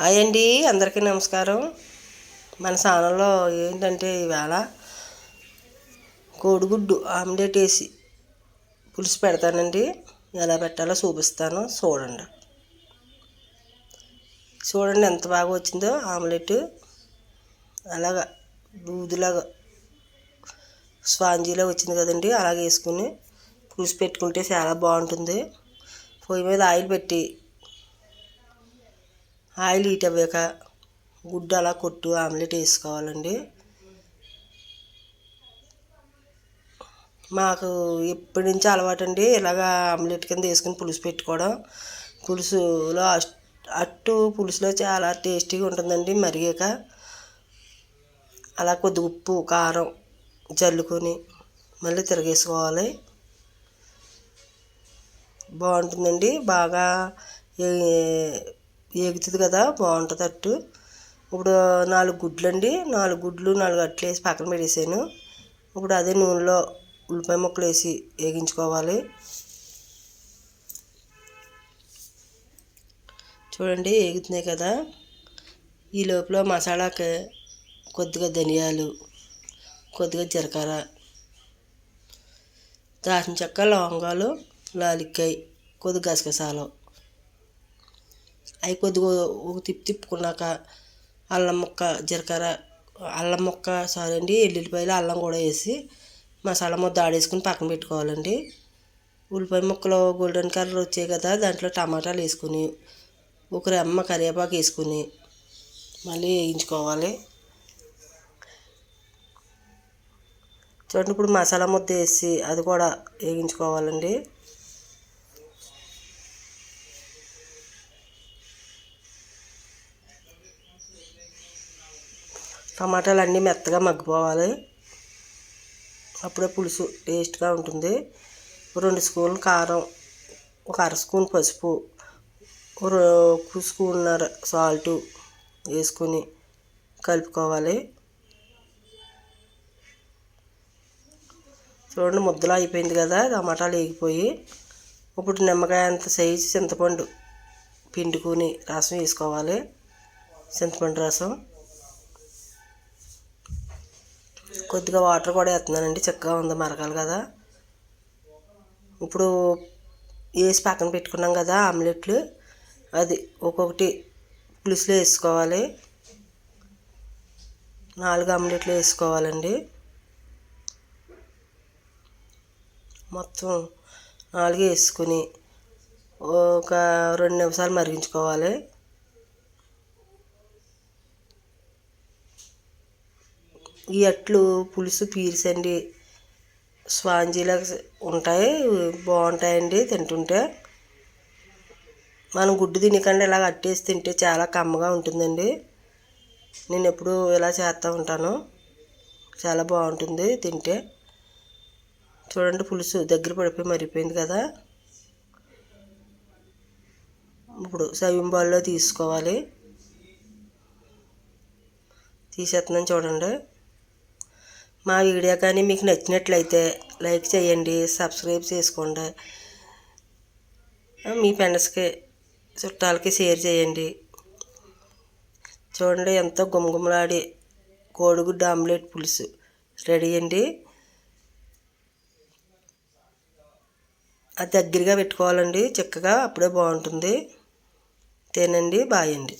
Hi అండి అందరికీ నమస్కారం. మన ఛానల్లో ఏంటంటే ఈవేళ కోడిగుడ్డు ఆమ్లెట్ వేసి పులుసు పెడతానండి. ఎలా పెట్టాలో చూపిస్తాను చూడండి. చూడండి ఎంత బాగా వచ్చిందో ఆమ్లెట్. అలాగా దూదిలాగా స్పాంజీలా వచ్చింది కదండి అలాగే వేసుకుని పులుసు పెట్టుకుంటే చాలా బాగుంటుంది. పొయ్యి మీద ఆయిల్ పెట్టి ఆయిల్ హీట్ అవ్వాక గుడ్డు అలా కొట్టు ఆమ్లెట్ వేసుకోవాలండి. మాకు ఎప్పటి నుంచి అలవాటు అండి ఇలాగా ఆమ్లెట్ కింద వేసుకుని పులుసు పెట్టుకోవడం. పులుసులో అట్టు పులుసులో చాలా టేస్టీగా ఉంటుందండి మరిగాక. అలా కొద్ది ఉప్పు కారం జల్లుకొని మళ్ళీ తిరగేసుకోవాలి. బాగుంటుందండి బాగా ఏగుతుంది కదా బాగుంటుంది అట్టు. ఇప్పుడు నాలుగు గుడ్లు అండి నాలుగు గుడ్లు నాలుగు అట్లు వేసి పక్కన పెట్టేసాను ఇప్పుడు అదే నూనెలో ఉల్లిపాయ ముక్కలు వేసి వేగించుకోవాలి. చూడండి వేగుతున్నాయి కదా. ఈ లోపల మసాలాకి కొద్దిగా ధనియాలు కొద్దిగా జీలకర్ర దాచిన చెక్క లవంగాలు లాలిక్కాయ కొద్దిగా గసగసాలు. అవి కొద్దిగా ఒక తిప్పి తిప్పుకున్నాక అల్లం ముక్క జీలకర్ర అల్లం ముక్క సారీ అండి ఎల్లుల్లిపాయలు అల్లం కూడా వేసి మసాలా ముద్ద ఆడేసుకుని పక్కన పెట్టుకోవాలండి. ఉల్లిపాయ ముక్కలు గోల్డెన్ కలర్ వచ్చాయి కదా దాంట్లో టమాటాలు వేసుకుని ఒక రెమ్మ కరివేపాకు వేసుకుని మళ్ళీ వేయించుకోవాలి. చూడండి ఇప్పుడు మసాలా ముద్ద వేసి అది కూడా వేయించుకోవాలండి. టమాటాలు అన్నీ మెత్తగా మగ్గిపోవాలి. అప్పుడే పులుసు టేస్ట్గా ఉంటుంది. రెండు స్పూన్లు కారం ఒక అర స్పూన్ పసుపు ఒక స్పూన్నర సాల్ట్ వేసుకొని కలుపుకోవాలి. చూడండి ముద్దలు అయిపోయింది కదా టమాటాలు వేగిపోయి. ఇప్పుడు నిమ్మకాయ అంత సైజు చింతపండు పిండుకొని రసం వేసుకోవాలి. చింతపండు రసం. కొద్దిగా వాటర్ కూడా వేస్తున్నానండి. చక్కగా ఉంది మరగాలి కదా. ఇప్పుడు వేసి పక్కన పెట్టుకున్నాం కదా ఆమ్లెట్లు. అది ఒక్కొక్కటి పులుసులో వేసుకోవాలి. నాలుగు ఆమ్లెట్లు వేసుకోవాలండి. మొత్తం నాలుగు వేసుకుని ఒక రెండు నిమిషాలు మరిగించుకోవాలి. ఈ అట్లు పులుసు పీల్చండి స్పాంజీలా ఉంటాయి బాగుంటాయండి తింటుంటే. మనం గుడ్డు తినకండి ఇలా అట్టేసి తింటే చాలా కమ్మగా ఉంటుందండి. నేను ఎప్పుడు ఇలా చేస్తూ ఉంటాను. చాలా బాగుంటుంది తింటే. చూడండి పులుసు దగ్గర పడిపోయి మరిపోయింది కదా. ఇప్పుడు సవింబాల్లో తీసుకోవాలి. తీసేస్తున్నాను చూడండి. మా వీడియో కానీ మీకు నచ్చినట్లయితే లైక్ చేయండి సబ్స్క్రైబ్ చేసుకోండి. మీ ఫ్రెండ్స్కి చుట్టాలకి షేర్ చేయండి. చూడండి ఎంతో గుమగుమలాడి కోడిగుడ్డు ఆమ్లెట్ పులుసు. రెడీ అండి. అది దగ్గరగా పెట్టుకోవాలండి. చక్కగా అప్పుడే బాగుంటుంది. తినండి బాయండి. అండి